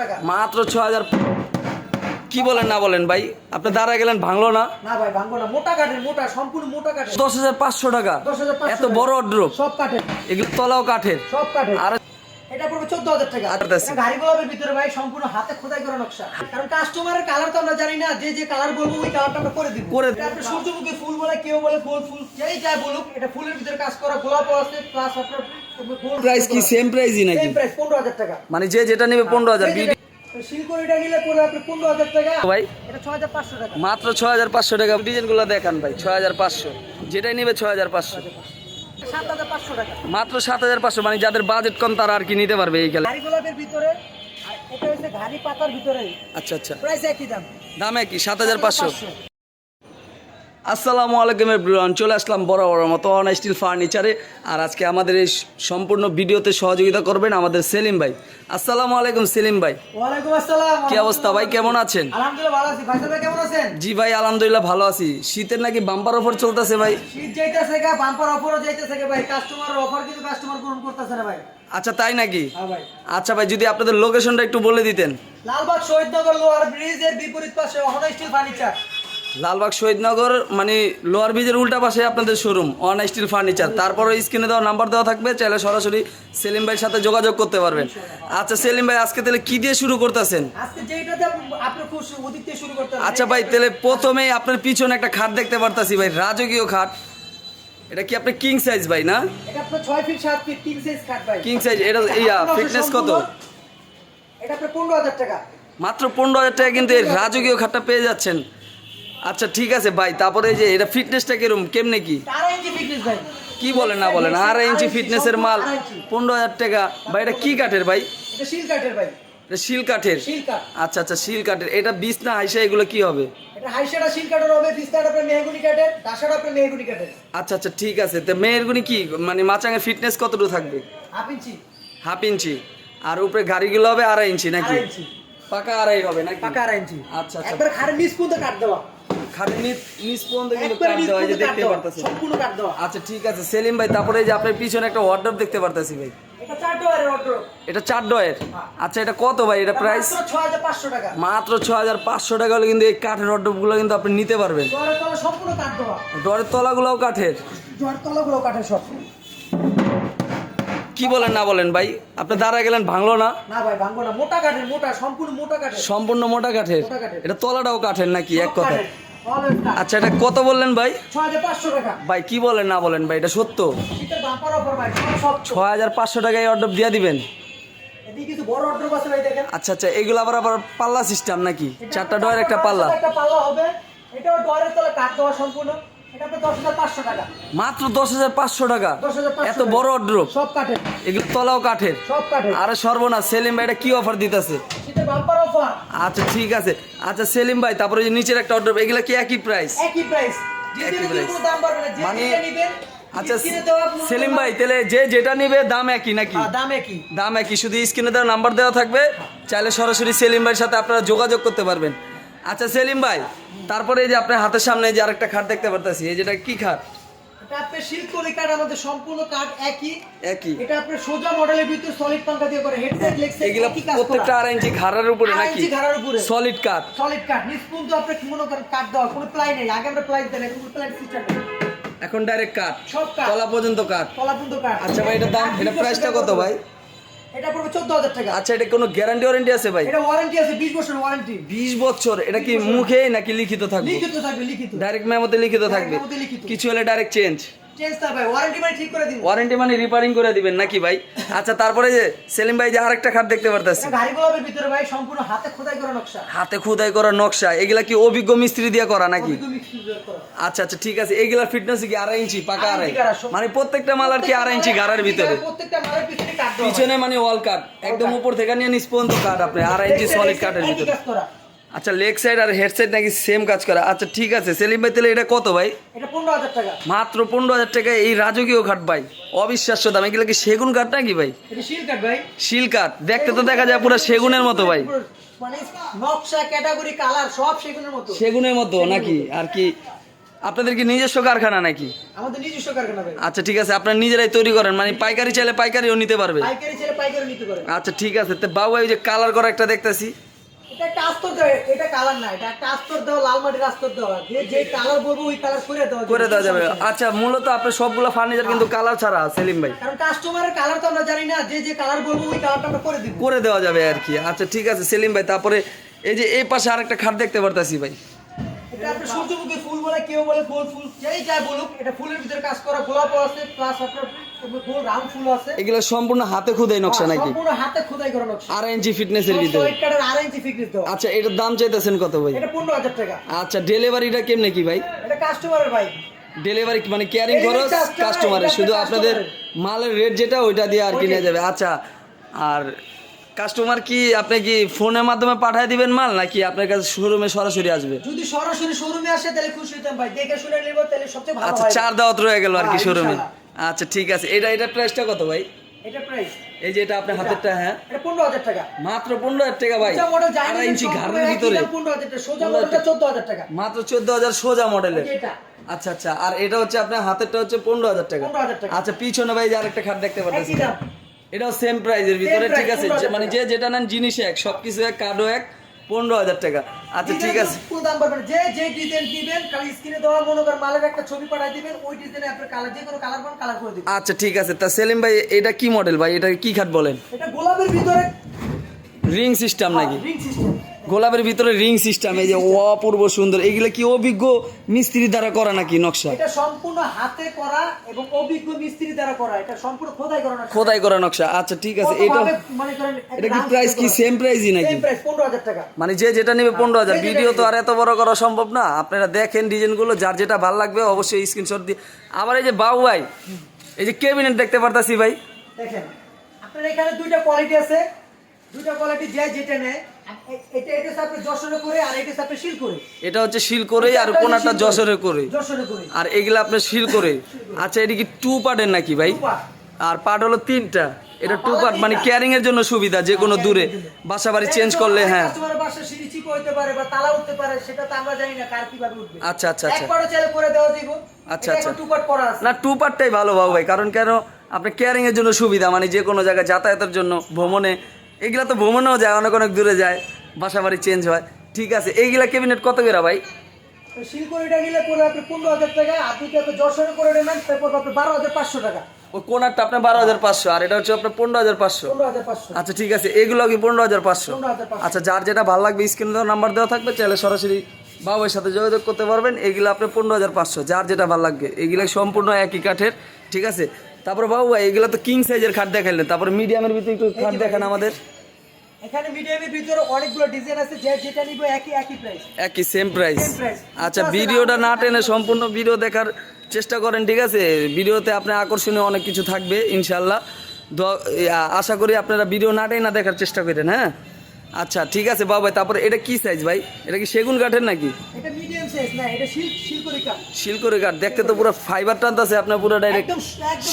টাকা। মাত্র ছ হাজার কি বলেন না বলেন ভাই? আপনি দাঁড়ায় গেলেন ভাঙলো না? না ভাই ভাঙলো না। মোটা কাঠের মোটা সম্পূর্ণ মোটা কাঠের। দশ হাজার পাঁচশো টাকা। দশ হাজার পাঁচশো এত বড় ড্রপ সব কাঠের। এগুলো তলাও কাঠের। সব কাঠের। আর ফুল ফুলের কাজ করা টাকা। মানে যে যেটা নেবে পনেরো হাজার নিলে পড়বে আপনি হাজার টাকা। ভাই? এটা 6500 টাকা। মাত্র 6500 টাকা। ডিজাইনগুলো দেখান ভাই 6500 যেটাই নেবে 6500 মাত্র সাত হাজার পাঁচশো মানে যাদের বাজেট কম তারা আর কি নিতে পারবে এই খেলা। ভিতরে আচ্ছা আচ্ছা। দাম। একই দামে কি সাত হাজার পাঁচশো। আসসালামু আলাইকুম এভরিওয়ান চলে আসলাম বড় বড় মতো অন স্টিল ফার্নিচারে। আর আজকে আমাদের এই সম্পূর্ণ ভিডিওতে সহযোগিতা করবেন আমাদের সেলিম ভাই। আসসালামু আলাইকুম সেলিম ভাই। ওয়ালাইকুম আসসালাম। কি অবস্থা ভাই কেমন আছেন? আলহামদুলিল্লাহ ভালো আছি। ভাই সাহেব কেমন আছেন? জি ভাই আলহামদুলিল্লাহ ভালো আছি। শীতের নাকি বাম্পার অফার চলতেছে ভাই? শীত যাইতেছে গা বাম্পার অফারও যাইতেছে ভাই। কাস্টমার অফার কিন্তু কাস্টমার পূরণ করতেছে না ভাই। আচ্ছা তাই নাকি? হ্যাঁ ভাই। আচ্ছা ভাই যদি আপনাদের লোকেশনটা একটু বলে দিতেন। লালবাগ শহীদনগর লোহার ব্রিজের বিপরীত পাশে অহনা স্টিল ফার্নিচার লালবাগ শহীদনগর মানে লোয়ার ব্রিজের উল্টা পাশে আপনাদের শোরুম অন স্টিল ফার্নিচার তারপরে স্ক্রিনে দেওয়া নাম্বার দেওয়া থাকবে চাইলে সরাসরি সেলিম ভাইয়ের সাথে যোগাযোগ করতে পারবেন। আচ্ছা সেলিম ভাই আজকে তাহলে কি দিয়ে শুরু করতেছেন। আচ্ছা ভাই তাহলে প্রথমেই আপনার পিছনে একটা খাট দেখতে পারতাছি ভাই রাজকীয় খাট। এটা কি আপনি কিং সাইজ ভাই না? এটা আপনার ছয় ফিট সাত ফিট কিং সাইজ কাট ভাই। কিং সাইজ এটা ইয়া আপনার ফিটনেস কত? এটা আপনার পনেরো হাজার টাকা। মাত্র পনেরো হাজার টাকা কিন্তু এই রাজকীয় খাটটা পেয়ে যাচ্ছেন। আচ্ছা ঠিক আছে ভাই তারপরে এই যে এটা ফিটনেসটা কিরম? কেমনে কি? কি বলেন না বলেন আড়াই ইঞ্চি ফিটনেসের মাল পনেরো হাজার টাকা। ভাই এটা কি কাঠের ভাই? এটা শিল কাঠের ভাই। শিল কাঠের? আচ্ছা আচ্ছা শিল কাঠের। এটা বিষ না হাইসা এগুলো কি হবে? আচ্ছা আচ্ছা ঠিক আছে। তো মেয়ের গুনি কি? মানে মাচাঙের ফিটনেস কতটুকু থাকবে? Half inch. Half inch. আর উপরে গাড়িগুলো হবে আড়াই ইঞ্চি নাকি? পাকা আড়াই হবে নাকি? পাকা আড়াই ইঞ্চি। আচ্ছা আচ্ছা। একবার নিচ পর্যন্ত কাট দেওয়া। খাটের নিচ পর্যন্ত কিন্তু একবার দেওয়া যে দেখতে দেওয়া সম্পূর্ণ কাট দেওয়া আচ্ছা ঠিক আছে সেলিম ভাই তারপরে এই যে আপনার পিছনে একটা ওয়ার্ডরোব দেখতে পারতেছি ভাই। এটা চার এটা ডয়ের? আচ্ছা এটা কত ভাই? এটা প্রাইস মাত্র ছ হাজার পাঁচশো টাকা হলে কিন্তু এই কাঠের ওয়ার্ডরোবগুলো কিন্তু আপনি নিতে পারবেন। সম্পূর্ণ দেওয়া। তলাগুলোও কাঠের? সব। কি বলেন না বলেন ভাই? আপনি দাঁড়ায় গেলেন ভাঙলো না? না ভাই ভাঙবো না। মোটা কাঠের মোটা সম্পূর্ণ মোটা কাঠের। সম্পূর্ণ মোটা কাঠের? এটা তলাটাও কাঠের নাকি এক কথা। আচ্ছা এটা কত বললেন ভাই? ভাই কি বলেন না বলেন ভাই এটা সত্য? ছয় হাজার পাঁচশো টাকায় অর্ডার দিয়ে দিবেন? আচ্ছা আচ্ছা এগুলো আবার আবার পাল্লা সিস্টেম নাকি? চারটা ডয়ের একটা পাল্লা মাত্র দশ হাজার পাঁচশো টাকা? এত বড় অর্ডার সব কাঠের। এগুলো তলাও কাঠের? সব কাঠের। আরে সর্বনাশ সেলিম ভাই এটা কি অফার দিতেছে? বাম্পার অফার আচ্ছা ঠিক আছে। আচ্ছা সেলিম ভাই তারপরে যে নিচের একটা অর্ডার এগুলো কি একই প্রাইস একই প্রাইস একই না মানে- আচ্ছা সেলিম ভাই তাহলে যে যেটা নিবে দাম একই নাকি? হ্যাঁ, দাম একই। দাম একই শুধু স্ক্রিনে দেওয়া নাম্বার দেওয়া থাকবে। চাইলে সরাসরি সেলিম ভাইয়ের সাথে আপনারা যোগাযোগ করতে পারবেন। আচ্ছা সেলিম ভাই তারপরে এই যে আপনার হাতের সামনে যে আরেকটা খাট দেখতে পারতেছি এই যেটা কি খাট? এটা আপনার শিল্পলি কাঠ আমাদের সম্পূর্ণ কাঠ একই। একই। এটা আপনার সোজা মডেলের ভিতরে সলিড পাঙ্কা দিয়ে করে হেডসেট লেগসেট এগুলা প্রত্যেকটা আর ইঞ্চি ঘাড়ার উপরে নাকি? ইঞ্চি ঘাড়ার উপরে। সলিড কাঠ। সলিড কাঠ। নিষ্পুন তো আপনি মনে করেন কাঠ দেওয়া? কোনো প্লাই নেই। আগে আমরা প্লাই দিতাম এখন প্লাই সিস্টেম এখন ডাইরেক্ট কাঠ। সব কাঠ। তলা পর্যন্ত কাঠ। পর্যন্ত কাঠ। আচ্ছা ভাই এটা দাম এটা প্রাইসটা কত ভাই? এটা পড়বে চোদ্দ হাজার টাকা। আচ্ছা এটা কোনো গ্যারান্টি ওয়ারেন্টি আছে ভাই? এটা ওয়ারেন্টি আছে বিশ বছর ওয়ারেন্টি বিশ বছর এটা কি মুখে নাকি লিখিত থাকবে? লিখিত থাকবে লিখিত। ডাইরেক্ট মেমোতে লিখিত থাকবে। কিছু হলে ডাইরেক্ট চেঞ্জ ওয়ারেন্টি মানে রিপেয়ারিং করে দিবেন নাকি ভাই? আচ্ছা তারপরে যে সেলিম ভাই যে আরেকটা খাট দেখতে পারতেছি। ভিতরে ভাই সম্পূর্ণ হাতে খোদাই করা নকশা। হাতে খুদাই করা নকশা। এগুলা কি অভিজ্ঞ মিস্ত্রি দিয়ে করা নাকি। আচ্ছা আচ্ছা ঠিক আছে। এগুলার ফিটনেস কি আড়াই ইঞ্চি পাকা আড়াই মানে প্রত্যেকটা মাল আর কি আড়াই ইঞ্চি গাড়ার ভিতরে? মালের পিছনে মানে ওয়াল কাট একদম উপর থেকে নিয়ে নিচ পর্যন্ত কাট আপনি আড়াই ইঞ্চি সলিড একই ভিতরে। আচ্ছা লেগ সাইড আর হেড সাইড নাকি সেম কাজ করে। আচ্ছা ঠিক আছে সেলিম ভাই তাহলে এটা কত ভাই? এটা পনেরো হাজার টাকা। মাত্র পনেরো হাজার টাকা এই রাজকীয় কাঠ ভাই। অবিশ্বাস্য দাম এগুলো কি সেগুন কাঠ নাকি ভাই? শিল কাঠ ভাই। শিল কাঠ দেখতে তো দেখা যায় পুরো সেগুনের মতো ভাই। মানে নকশা ক্যাটাগরি কালার সব সেগুনের মতো। সেগুনের মতো নাকি? আর কি আপনাদের কি নিজস্ব কারখানা নাকি? আমাদের নিজস্ব কারখানা ভাই। আচ্ছা ঠিক আছে আপনারা নিজেরাই তৈরি করেন মানে পাইকারি চাইলে পাইকারিও নিতে পারবে। পাইকারি ছেলে পাইকারি নিতে পারে আচ্ছা ঠিক আছে তো বাবু এই যে কালার করা একটা দেখতেছি। এটা একটা আস্তর দেওয়া এটা কালার না এটা একটা আস্তর দেওয়া লাল মাটির আস্তর দেওয়া। যে যে কালার বলব ওই কালার করে দেওয়া করে দেওয়া যাবে। আচ্ছা মূলত আপনার সবগুলো ফার্নিচার কিন্তু কালার ছাড়া সেলিম ভাই। কারণ কাস্টমারের কালার তো আমরা জানি না যে যে কালার বলব ওই কালারটা আমরা করে দিব। করে দেওয়া যাবে আর কি। আচ্ছা ঠিক আছে সেলিম ভাই তারপরে এই যে এই পাশে আরেকটা খাট দেখতে পারতাছি ভাই। এটা আপনার সূর্যমুখী বলে কেউ বলে গোল ফুল যেই বলুক এটা ফুলের ভিতরে কাজ করা গোলাপও আছে প্লাস আপনার গোল রাউন্ড ফুল আছে। এগুলো সম্পূর্ণ হাতে খুদাই নকশা নাকি? সম্পূর্ণ হাতে খোদাই করা নকশা। আর ইঞ্চি ফিটনেসের ভিতরে? হোয়াইট আর ফিক্স দেওয়া। আচ্ছা এটার দাম চাইতেছেন কত ভাই? এটা পনেরো হাজার টাকা। আচ্ছা ডেলিভারিটা কেমনে কি ভাই? এটা কাস্টমারের বাইক ডেলিভারি মানে কেয়ারিং খরচ? কাস্টমারের শুধু আপনাদের মালের রেট যেটা ওইটা দিয়ে আর কি ওইটাই। নিয়ে যাবে। আচ্ছা আর কাস্টমার কি আপনি কি ফোনের মাধ্যমে পাঠিয়ে দিবেন মাল নাকি আপনার কাছে শোরুমে সরাসরি আসবে? যদি সরাসরি শোরুমে আসে তাহলে খুশি হতাম ভাই। দেখে শুনে নেব তাহলে সবচেয়ে ভালো আচ্ছা চার দাওয়াত রয়ে গেল আর কি হ্যাঁ, শোরুমে আচ্ছা ঠিক আছে। এটা এটা প্রাইসটা কত ভাই? এটা প্রাইস এই যে এটা আপনার হাতেরটা হ্যাঁ? এটা পনেরো হাজার টাকা। মাত্র পনেরো হাজার টাকা ভাই। সোজা মডেল আড়াই ইঞ্চি ঘাড়ের ভিতরে। পনেরো হাজার টাকা। সোজা মডেলটা চোদ্দ হাজার টাকা। মাত্র চোদ্দ হাজার সোজা মডেলের এটা আচ্ছা আচ্ছা। আর এটা হচ্ছে আপনার হাতেরটা হচ্ছে পনেরো হাজার টাকা। 15,000 টাকা। আচ্ছা পিছনে ভাই যে আরেকটা খাট দেখতে পাচ্ছি। একই দাম। এটাও সেম প্রাইজের ভিতরে ঠিক আছে? মানে যে যেটা নেন জিনিস এক সবকিছু এক কার্ডও এক পনেরো হাজার টাকা। আচ্ছা ঠিক আছে। দাম পাবেন। যে যে ডিজাইন দিবেন স্ক্রিনে দেওয়া মনে করেন মালের একটা ছবি পাঠিয়ে দিবেন ওই ডিজাইনে আপনার কালার যে কোনো কালার পান কালার করে দিবেন। আচ্ছা ঠিক আছে। তা সেলিম ভাই এটা কি মডেল ভাই? এটা কি খাট বলেন? এটা গোলাপের ভিতরে রিং সিস্টেম নাকি? রিং সিস্টেম গোলাপের ভিতরে রিং সিস্টেম এই যে অপূর্ব সুন্দর। এগুলো কি অভিজ্ঞ মিস্ত্রি দ্বারা করা নাকি নকশা? এটা সম্পূর্ণ হাতে করা এবং অভিজ্ঞ মিস্ত্রি দ্বারা করা। এটা সম্পূর্ণ খোদাই করা না খোদাই করা নকশা। আচ্ছা ঠিক আছে এটা মনে করেন এটা কি প্রাইস কি? সেম প্রাইসই নাকি? সেম প্রাইস পনেরো হাজার টাকা। মানে যে যেটা নেবে পনেরো হাজার। যে যেটা ভিডিও তো আর এত বড় করা সম্ভব না। আপনারা দেখেন ডিজাইনগুলো যার যেটা ভালো লাগবে অবশ্যই স্ক্রিনশট দিয়ে আবার এই যে বাবু ভাই এই যে কেবিনেট দেখতে পারতাছি ভাই। দেখেন আপনার এখানে দুইটা কোয়ালিটি আছে। দুইটা কোয়ালিটি যে যেটা নেয় এটা এটা হচ্ছে আপনার যশোরে করে আর এটা হচ্ছে শিল করে। এটা হচ্ছে শিল করে আর কোনাটা যশোরে করে। যশোরে করে। আর এগুলা আপনার শিল করে। আচ্ছা এটা কি টু পার্টের নাকি ভাই? আর পার্ট হলো তিনটা। এটা টু পার্ট মানে ক্যারিং এর জন্য সুবিধা যে কোনো দূরে। বাসা বাড়ি চেঞ্জ করলে হ্যাঁ। বাসা সিঁড়ি চিপ হইতে পারে বা তালা উঠতে পারে সেটা তো আমরা জানি না কার কীভাবে উঠবে। আচ্ছা আচ্ছা আচ্ছা। একবারও চাইলে করে দেওয়া দিব আচ্ছা, আচ্ছা। টু পার্ট করা আছে। না টু পার্টটাই ভালো বাবু ভাই কারণ কেন? আপনি ক্যারিং এর জন্য সুবিধা মানে যে কোনো জায়গায় যাতায়াতের জন্য ভ্রমণে এগুলা তো ভ্রমণেও যায় অনেক অনেক দূরে যায় বাসা বাড়ি চেঞ্জ হয়। ঠিক আছে এইগুলা ক্যাবিনেট কত করে ভাই? শিলকড়িটা নিলে পড়বে আপনি পনেরো হাজার টাকা আর দুইটা আপনি যশোরে করে নেবেন তারপর আপনি বারো হাজার পাঁচশো টাকা। ওই কোনারটা আপনার বারো হাজার পাঁচশো আর এটা হচ্ছে আপনার পনেরো হাজার পাঁচশো। আচ্ছা ঠিক আছে এগুলো কি পনেরো হাজার পাঁচশো? পনেরো হাজার পাঁচশো। আচ্ছা যার যেটা ভালো লাগবে স্ক্রিনে দেওয়া নাম্বার দেওয়া থাকবে চাইলে সরাসরি বাবুর সাথে যোগাযোগ করতে পারবেন। এগুলো আপনার পনেরো হাজার পাঁচশো যার যেটা ভালো লাগবে এগুলো সম্পূর্ণ একই কাঠের ঠিক আছে? তারপরে বাবু ভাই এগুলো তো কিং সাইজের খাট দেখালেন তারপর মিডিয়ামের ভিতরে একটু খাট দেখান আমাদের। এখানে মিডিয়ামের ভিতরে অনেকগুলো ডিজাইন আছে যে যেটা নিবে একই একই প্রাইস একই সেম প্রাইস আচ্ছা ভিডিওটা না টেনে সম্পূর্ণ ভিডিও দেখার চেষ্টা করেন ঠিক আছে? ভিডিওতে আপনার আকর্ষণীয় অনেক কিছু থাকবে ইনশাল্লাহ আশা করি আপনারা ভিডিও না টেনে না দেখার চেষ্টা করেন হ্যাঁ? আচ্ছা ঠিক আছে বাবা তারপর তারপরে এটা কি সাইজ ভাই? এটা কি সেগুন কাঠের নাকি? এটা মিডিয়াম সাইজ না এটা শিল শিলকড়ি কাঠ। শিলকরে কাঠ দেখতে তো পুরো ফাইবার টানতেছে আপনার পুরো ডাইরেক্ট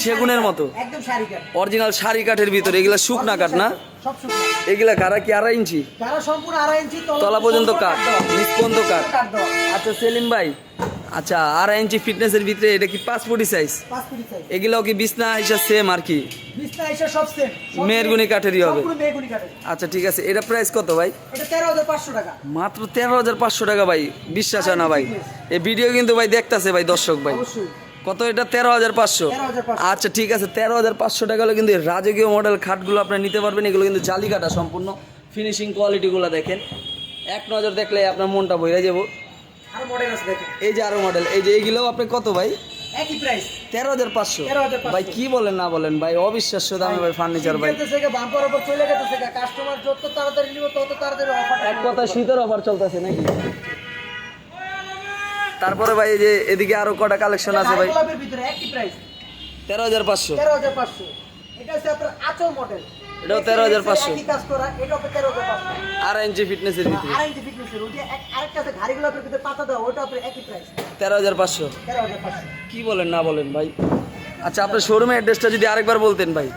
সেগুনের মতো। একদম শাড়ি কাঠ। অরিজিনাল শাড়ি কাঠের ভিতরে এগুলা শুকনা কাঠ না? সব শুকনা। এগুলা কারা কি আড়াই ইঞ্চি? কারা সম্পূর্ণ আড়াই ইঞ্চি তলা পর্যন্ত কাঠ। নিচ পর্যন্ত কাঠ। আচ্ছা সেলিম ভাই আচ্ছা আড়াই ইঞ্চি ফিটনেসের ভিতরে এটা কি পাঁচ ফুটি সাইজ এগুলাও কি বিছনা হিসাব সেম আর কি? মেহরগুনি কাঠেরই হবে। আচ্ছা ঠিক আছে এটা প্রাইস কত ভাই? মাত্র তেরো হাজার পাঁচশো টাকা ভাই বিশ্বাস হয় না ভাই। এই ভিডিও কিন্তু ভাই দেখতাছে ভাই দর্শক ভাই। কত এটা? তেরো হাজার পাঁচশো। 13,500 আচ্ছা ঠিক আছে তেরো হাজার পাঁচশো টাকা হলে কিন্তু রাজকীয় মডেল খাটগুলো আপনি নিতে পারবেন। এগুলো কিন্তু জালি কাটা সম্পূর্ণ। ফিনিশিং কোয়ালিটিগুলো দেখেন। এক নজর দেখলে আপনার মনটা বইরা যাব। আর মডেল আছে দেখেন। এই যে আরও মডেল এই যে এইগুলোও আপনি কত ভাই? একই প্রাইস তেরো হাজার পাঁচশো। 13,500 ভাই কি বলেন না বলেন ভাই অবিশ্বাস্য দামে ভাই ফার্নিচার ভাই। বাম্পার উপর চলে গেছে কাস্টমার যত তাড়াতাড়ি নিব তত তাড়াতাড়ি অফার এক কথা শীতের অফার চলতেছে নাকি? তারপরে ভাই এই যে এদিকে আরও কটা কালেকশন আছে ভাই? তেরো হাজার পাঁচশো। তেরো হাজার পাঁচশো। এটা হচ্ছে আপনার আচল মডেল এটাও 13,500 একই কাজ করা তেরো হাজার পাঁচশো। ইঞ্চি ফিটনেসের ইঞ্চি আরেকটা আছে পাতা দেওয়া ওটা আপনার একই প্রাইস তেরো হাজার পাঁচশো। তেরো হাজার পাঁচশো। কি বলেন না বলেন ভাই। আচ্ছা আপনার শোরুমের অ্যাড্রেসটা যদি আরেকবার বলতেন ভাই।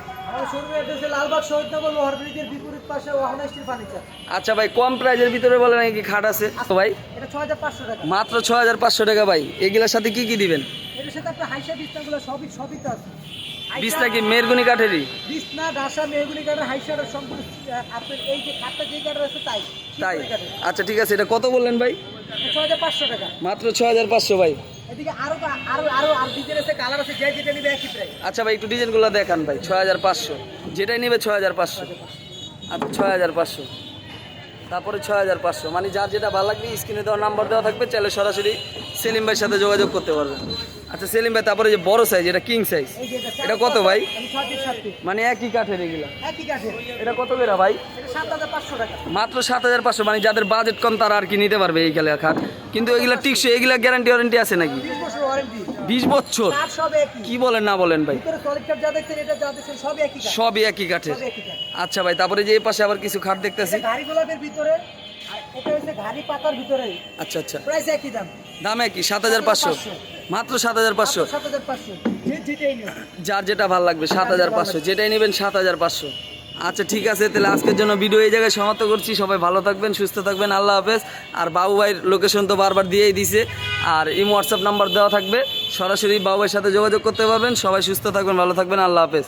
আচ্ছা ভাই কম প্রাইজের ভিতরে বলেন কি খাট আছে। তো ভাই হাজার পাঁচশো টাকা। মাত্র ছয় হাজার পাঁচশো টাকা ভাই। এগুলোর সাথে কি কি দিবেন? এটার সাথে আপনার হাইসা বিছনাগুলো সবই সবই তো আছে। বিছনা কি মেরগুনি কাঠেরই? বিছনা ডাসা মেহগুনি কাঠের হাইসার সম্পূর্ণ আপনার এই যে খাটটা যে কাঠের আছে তাই। তাই? আচ্ছা ঠিক আছে এটা কত বললেন ভাই? ছয় হাজার পাঁচশো টাকা। মাত্র ছয় হাজার পাঁচশো ভাই। এদিকে আরও আরও আরও আর ডিজাইন আছে কালার আছে যে যেটা নিবে একই প্রাইস আচ্ছা ভাই একটু ডিজাইনগুলো দেখান ভাই ছয় হাজার পাঁচশো। যেটাই নেবে ছয় হাজার পাঁচশো। আচ্ছা ছয় হাজার পাঁচশো। তারপরে ছয় হাজার পাঁচশো। মানে যার যেটা ভালো লাগবে স্ক্রিনে দেওয়া নাম্বার দেওয়া থাকবে চাইলে সরাসরি সেলিম ভাইয়ের সাথে যোগাযোগ করতে পারবেন। আচ্ছা সেলিম ভাই তারপরে যে বড় সাইজ এটা কিং সাইজ এটা কত ভাই? মানে একই কাঠের এগুলা। এটা কত বেরা ভাই? মাত্র সাত হাজার পাঁচশো মানে যাদের বাজেট কম তারা আর কি নিতে পারবে এই খেলা খাট। কিন্তু এগুলা টিকসই এগুলা গ্যারান্টি ওয়ারেন্টি আছে নাকি? বিশ বছর? কি বলেন না বলেন ভাই? সবই একই কাঠের। আচ্ছা ভাই তারপরে যে এই পাশে আবার কিছু খাট দেখতেছি। ভিতরে আচ্ছা আচ্ছা। প্রাইস একই দাম। দামে কি? সাত হাজার পাঁচশো? মাত্র সাত হাজার পাঁচশো? যার যেটা ভালো লাগবে সাত হাজার পাঁচশো। যেটাই নেবেন সাত হাজার পাঁচশো। আচ্ছা ঠিক আছে তাহলে আজকের জন্য ভিডিও এই জায়গায় সমাপ্ত করছি। সবাই ভালো থাকবেন সুস্থ থাকবেন আল্লাহ হাফেজ। আর বাবু ভাইয়ের লোকেশন তো বারবার দিয়েই দিছে। আর ইমো হোয়াটসঅ্যাপ নাম্বার দেওয়া থাকবে। সরাসরি বাবু ভাইয়ের সাথে যোগাযোগ করতে পারবেন। সবাই সুস্থ থাকবেন ভালো থাকবেন আল্লাহ হাফেজ।